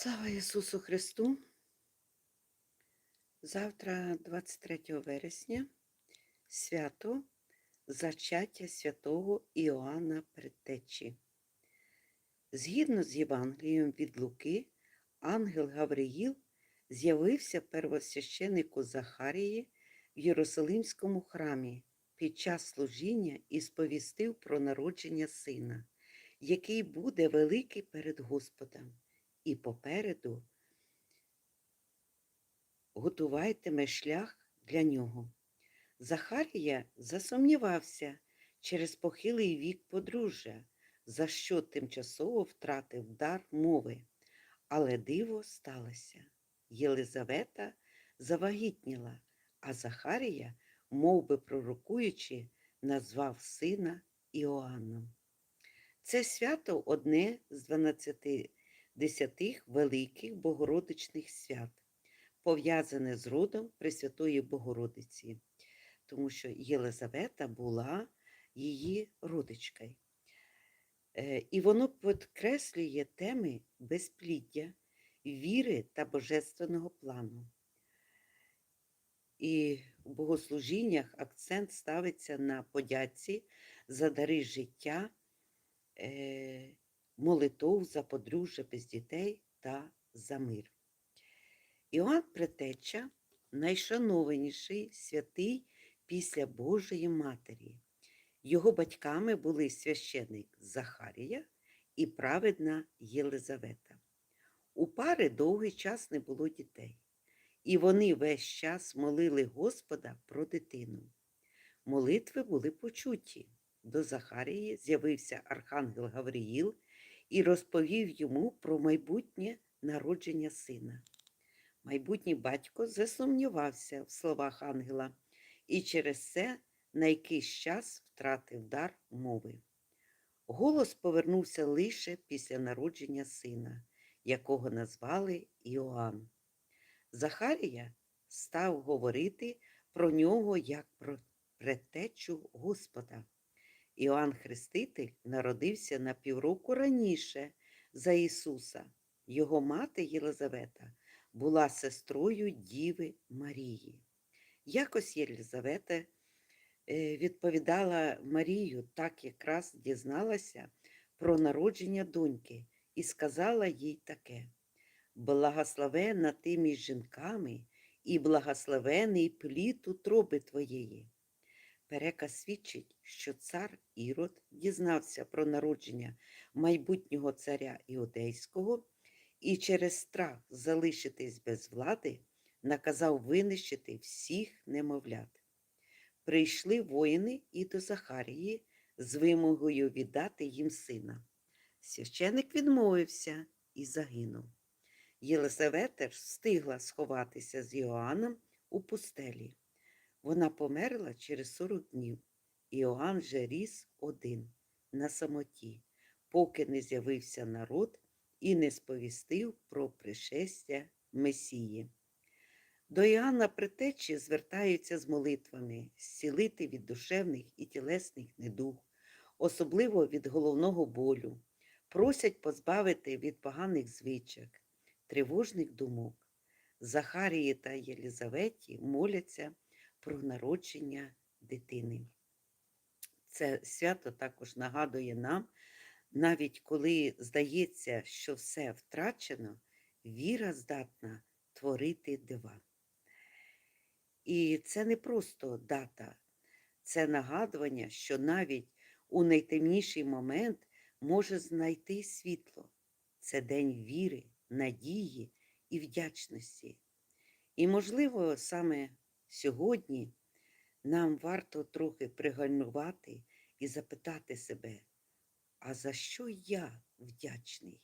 Слава Ісусу Христу! Завтра, 23 вересня, свято зачаття святого Іоанна Предтечі. Згідно з Євангелієм від Луки, ангел Гавриїл з'явився первосвященику Захарії в Єрусалимському храмі під час служіння і сповістив про народження сина, який буде великий перед Господом і попереду готуватиме шлях для нього. Захарія засумнівався через похилий вік подружжя, за що тимчасово втратив дар мови. Але диво сталося. Єлизавета завагітніла, а Захарія, мов би пророкуючи, назвав сина Іоанном. Це свято одне з 12 десятих великих богородичних свят, пов'язане з родом Пресвятої Богородиці, тому що Єлизавета була її родичкою. Е, І воно підкреслює теми безпліддя, віри та божественного плану. І в богослужіннях акцент ставиться на подяці за дари життя. е, молитов за подружжя без дітей та за мир. Іоанн Претеча найшанованіший святий після Божої Матері. Його батьками були священик Захарія і праведна Єлизавета. У пари довгий час не було дітей, і вони весь час молили Господа про дитину. Молитви були почуті. До Захарії з'явився архангел Гавриїл і розповів йому про майбутнє народження сина. Майбутній батько засумнівався в словах ангела і через це на якийсь час втратив дар мови. Голос повернувся лише після народження сина, якого назвали Іоанн. Захарія став говорити про нього як про предтечу Господа. Іоанн Хреститель народився на півроку раніше за Ісуса. Його мати Єлизавета була сестрою Діви Марії. Якось Єлизавета е, відповідала Марію, так якраз дізналася про народження доньки і сказала їй таке: Благословена ти між жінками і благословений плід утроби твоєї. Переказ свідчить, що цар Ірод дізнався про народження майбутнього царя Іудейського і через страх залишитись без влади наказав винищити всіх немовлят. Прийшли воїни і до Захарії з вимогою віддати їм сина. Священик відмовився і загинув. Єлисавета ж встигла сховатися з Йоанном у пустелі. Вона померла через 40 днів. Іоанн же ріс один на самоті, поки не з'явився народ і не сповістив про пришестя Месії. До Іоанна Притечі звертаються з молитвами зцілити від душевних і тілесних недуг, особливо від головного болю, просять позбавити від поганих звичок, тривожних думок. Захарії та Єлізаветі моляться про народження дитини. Це свято також нагадує нам, навіть коли здається, що все втрачено, віра здатна творити дива. І це не просто дата, це нагадування, що навіть у найтемніший момент може знайти світло. Це день віри, надії і вдячності. І, можливо, саме Сьогодні нам варто трохи пригальмувати і запитати себе, а за що я вдячний?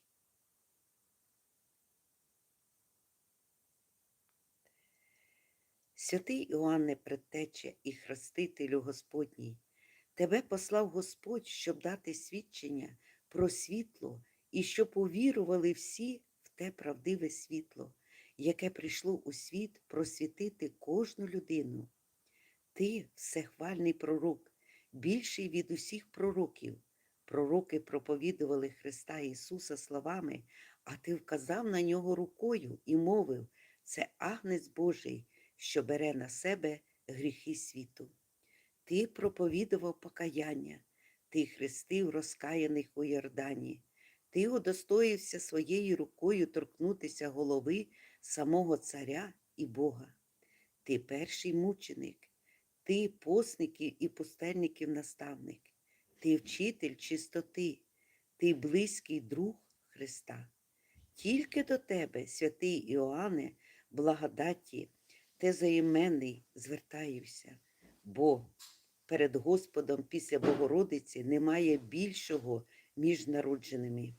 Святий Іоанне Предтече і Хрестителю Господній, Тебе послав Господь, щоб дати свідчення про світло і щоб увірували всі в те правдиве світло яке прийшло у світ просвітити кожну людину. Ти всехвальний пророк, більший від усіх пророків. Пророки проповідували Христа Ісуса словами, а ти вказав на нього рукою і мовив це агнець Божий, що бере на себе гріхи світу. Ти проповідував покаяння, ти хрестив розкаяних у Йордані, ти удостоївся своєю рукою торкнутися голови самого царя і Бога. Ти перший мученик, ти посників і пустельників наставник, ти вчитель чистоти, ти близький друг Христа. Тільки до тебе, святий Іоанне, благодаті, те заіменний звертаюся, бо перед Господом після Богородиці немає більшого між народженими.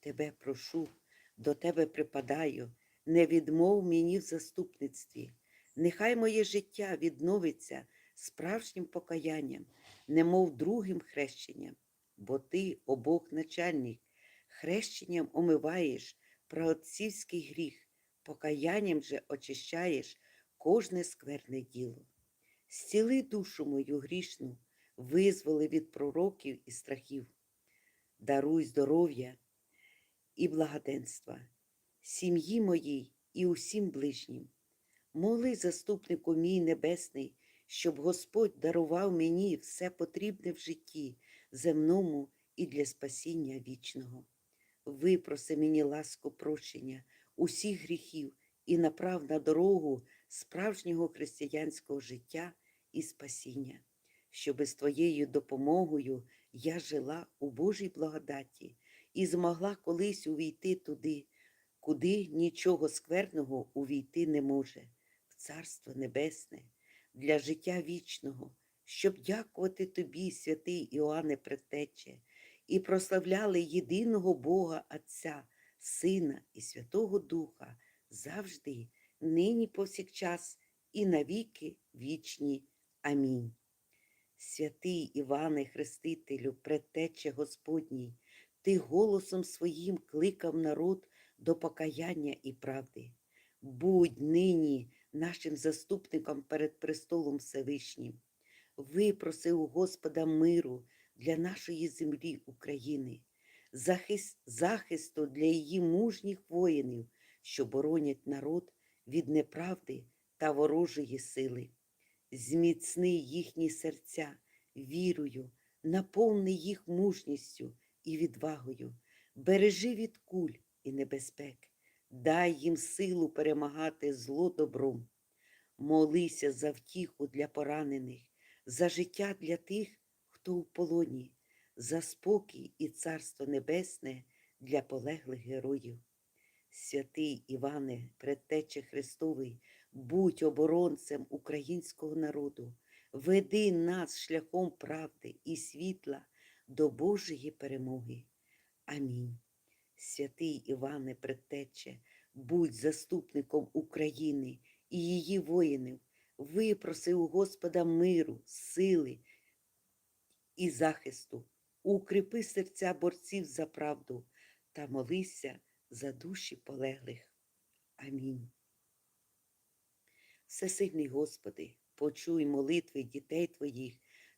Тебе прошу, до тебе припадаю, не відмов мені в заступництві. Нехай моє життя відновиться справжнім покаянням, немов другим хрещенням, бо ти, о Бог начальник, хрещенням омиваєш праотцівський гріх, покаянням же очищаєш кожне скверне діло. Зціли душу мою грішну, визволи від пророків і страхів, даруй здоров'я і благоденства, сім'ї моїй і усім ближнім. Моли, заступнику мій небесний, щоб Господь дарував мені все потрібне в житті, земному і для спасіння вічного. Випроси мені ласку прощення усіх гріхів і направ на дорогу справжнього християнського життя і спасіння, щоби з Твоєю допомогою я жила у Божій благодаті і змогла колись увійти туди, куди нічого скверного увійти не може, в Царство Небесне, для життя вічного, щоб дякувати Тобі, святий Іоанне Предтече, і прославляли єдиного Бога Отця, Сина і Святого Духа завжди, нині повсякчас і навіки вічні. Амінь. Святий Іване Хрестителю, предтече Господній, ти голосом своїм кликав народ до покаяння і правди. Будь нині нашим заступником перед престолом Всевишнім. Випроси у Господа миру для нашої землі України, захист, захисту для її мужніх воїнів, що боронять народ від неправди та ворожої сили. Зміцни їхні серця вірою, наповни їх мужністю і відвагою, бережи від куль і небезпек, дай їм силу перемагати зло добром. Молися за втіху для поранених, за життя для тих, хто у полоні, за спокій і царство небесне для полеглих героїв. Святий Іване, предтече Христовий, будь оборонцем українського народу, веди нас шляхом правди і світла до Божої перемоги. Амінь. Святий Іване, предтече, будь заступником України і її воїнів, випроси у Господа миру, сили і захисту, укріпи серця борців за правду та молися за душі полеглих. Амінь. Всесильний Господи, почуй молитви дітей Твоїх,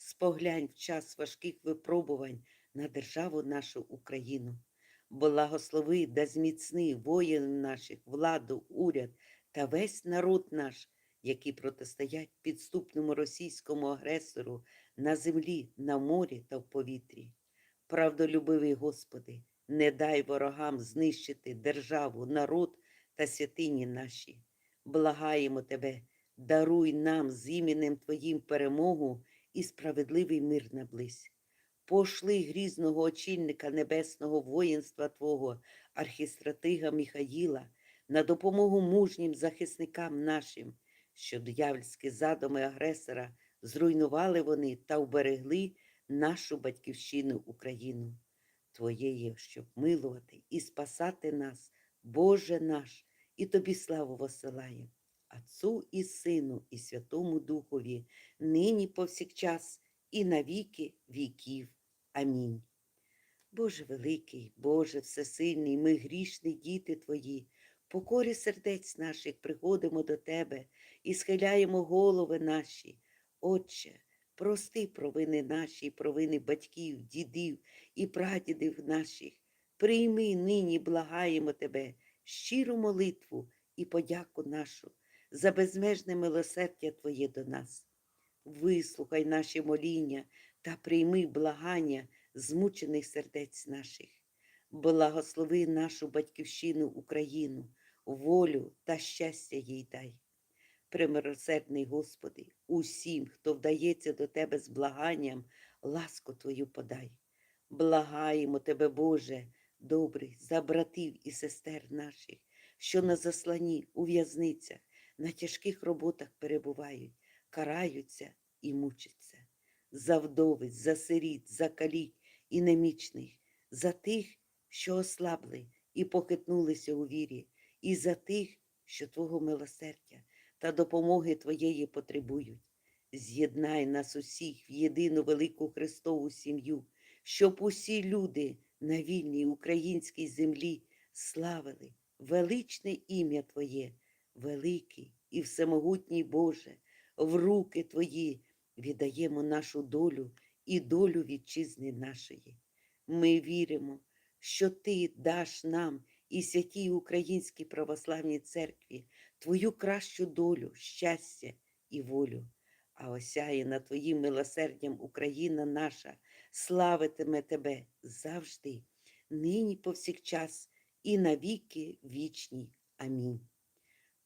споглянь в час важких випробувань на державу нашу Україну. Благослови да зміцни воїнів наших, владу, уряд та весь народ наш, які протистоять підступному російському агресору на землі, на морі та в повітрі. Правдолюбивий Господи, не дай ворогам знищити державу, народ та святині наші. Благаємо Тебе, даруй нам з іменем Твоїм перемогу і справедливий мир наблизь. Пошли грізного очільника небесного воїнства Твого, архістратига Міхаїла, на допомогу мужнім захисникам нашим, щоб д'явольські задуми агресора зруйнували вони та вберегли нашу батьківщину Україну. Твоєї, щоб милувати і спасати нас, Боже наш, і Тобі славу посилає, Отцу і Сину, і Святому Духові, нині повсякчас, і на віки віків. Амінь. Боже великий, Боже всесильний, ми грішні діти Твої, покорі сердець наших приходимо до Тебе і схиляємо голови наші. Отче, прости провини наші, провини батьків, дідів і прадідів наших. Прийми нині, благаємо Тебе, щиру молитву і подяку нашу за безмежне милосердя Твоє до нас. Вислухай наші моління та прийми благання змучених сердець наших. Благослови нашу батьківщину Україну, волю та щастя їй дай. Примиросердний Господи, усім, хто вдається до Тебе з благанням, ласку Твою подай. Благаємо Тебе, Боже, добрий, за братів і сестер наших, що на засланні у в'язницях, на тяжких роботах перебувають, караються і мучаться. За вдовиць, за сиріт, за калік і немічних, за тих, що ослабли і похитнулися у вірі, і за тих, що Твого милосердя та допомоги Твоєї потребують. З'єднай нас усіх в єдину велику Христову сім'ю, щоб усі люди на вільній українській землі славили величне ім'я Твоє, великий і всемогутній Боже, в руки Твої віддаємо нашу долю і долю вітчизни нашої. Ми віримо, що Ти даш нам і святій Українській православній церкві Твою кращу долю, щастя і волю. А осяяна Твоїм милосердям Україна наша славитиме Тебе завжди, нині повсякчас і навіки вічні. Амінь.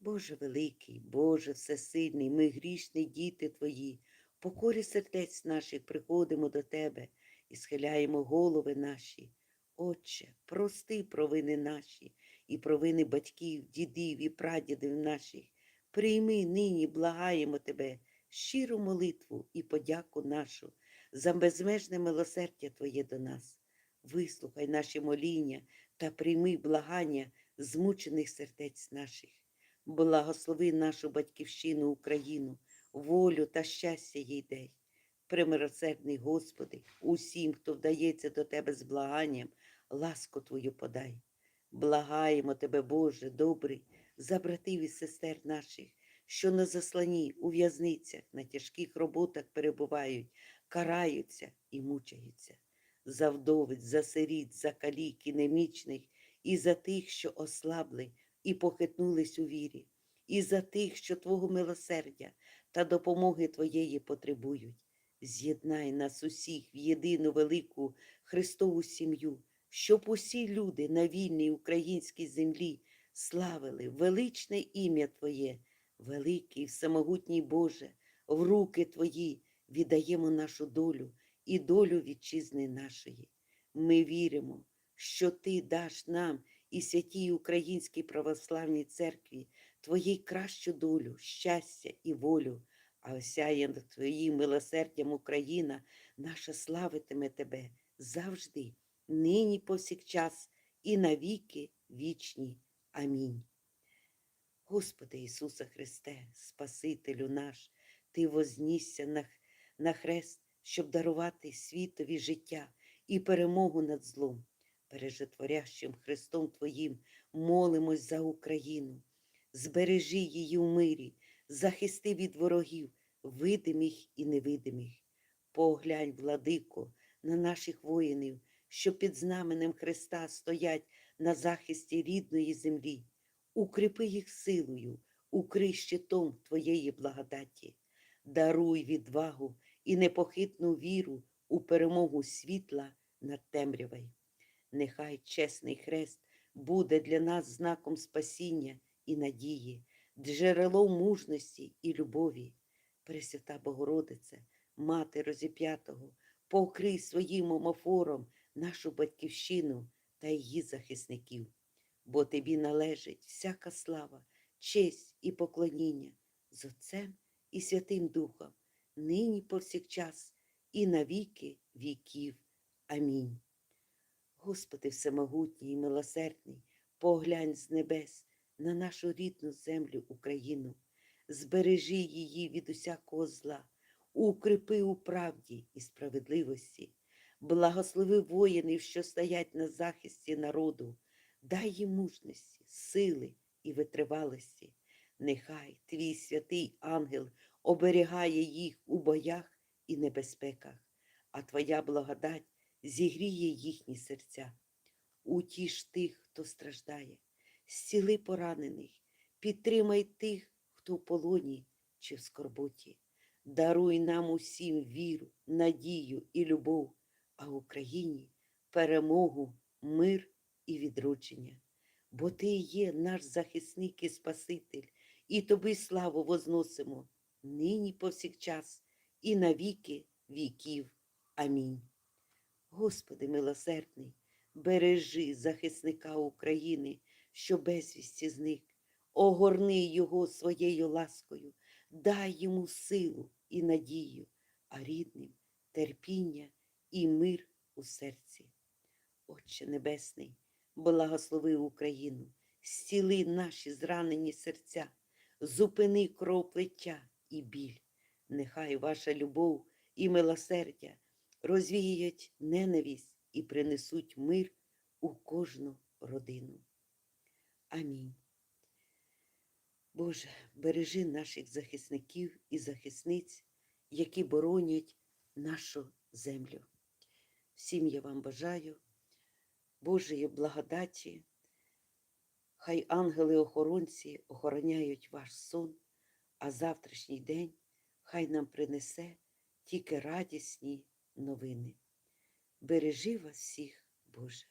Боже великий, Боже всесильний, ми грішні діти Твої, покорі сердець наших приходимо до Тебе і схиляємо голови наші. Отче, прости провини наші і провини батьків, дідів і прадідів наших. Прийми нині, благаємо Тебе, щиру молитву і подяку нашу за безмежне милосердя Твоє до нас. Вислухай наші моління та прийми благання змучених сердець наших. Благослови нашу батьківщину Україну, волю та щастя їй дай. Примиросердний Господи, усім, хто вдається до Тебе з благанням, ласку Твою подай. Благаємо Тебе, Боже, добрий, за братів і сестер наших, що на засланні, у в'язницях, на тяжких роботах перебувають, караються і мучаються. За вдовиць, за сиріт, за калік і немічних, і за тих, що ослабли і похитнулись у вірі, і за тих, що Твого милосердя та допомоги Твоєї потребують. З'єднай нас усіх в єдину велику Христову сім'ю, щоб усі люди на вільній українській землі славили величне ім'я Твоє, великий, всемогутній Боже, в руки Твої віддаємо нашу долю і долю вітчизни нашої. Ми віримо, що Ти даш нам і святій Українській православній церкві Твоїй кращу долю, щастя і волю, а осяяна Твоїм милосердям Україна наша славитиме Тебе завжди, нині повсякчас і навіки вічні. Амінь. Господи Ісусе Христе, Спасителю наш, Ти вознісся на, на хрест, щоб дарувати світові життя і перемогу над злом. Пережитворящим Христом Твоїм молимось за Україну, збережи її у мирі, захисти від ворогів, видимих і невидимих. Поглянь, владико, на наших воїнів, що під знаменем Христа стоять на захисті рідної землі. Укріпи їх силою, укрий щитом Твоєї благодаті, даруй відвагу і непохитну віру у перемогу світла над темрявою. Нехай чесний хрест буде для нас знаком спасіння і надії, джерелом мужності і любові. Пресвята Богородице, Мати розіп'ятого, покрий своїм омофором нашу батьківщину та її захисників, бо тобі належить всяка слава, честь і поклоніння з Отцем і Святим Духом, нині повсякчас і на віки віків. Амінь. Господи Всемогутній і милосердний, поглянь з небес на нашу рідну землю Україну, збережи її від усякого зла, укріпи у правді і справедливості, благослови воїнів, що стоять на захисті народу, дай їм мужності, сили і витривалості. Нехай твій святий ангел оберігає їх у боях і небезпеках, а твоя благодать зігріє їхні серця. Утіш тих, хто страждає, зціли поранених, підтримай тих, хто в полоні чи в скорботі. Даруй нам усім віру, надію і любов, а Україні перемогу, мир і відродження. Бо Ти є наш захисник і Спаситель, і Тобі славу возносимо нині повсякчас і на віки віків. Амінь. Господи милосердний, бережи захисника України, що безвісті зник, огорни його своєю ласкою, дай йому силу і надію, а рідним терпіння і мир у серці. Отче Небесний, благослови Україну, зціли наші зранені серця, зупини кровоплиття і біль. Нехай ваша любов і милосердя розвіють ненависть і принесуть мир у кожну родину. Амінь. Боже, бережи наших захисників і захисниць, які боронять нашу землю. Всім я вам бажаю Божої благодаті. Хай ангели-охоронці охороняють ваш сон, а завтрашній день хай нам принесе тільки радісні новини. Бережи вас всіх, Боже.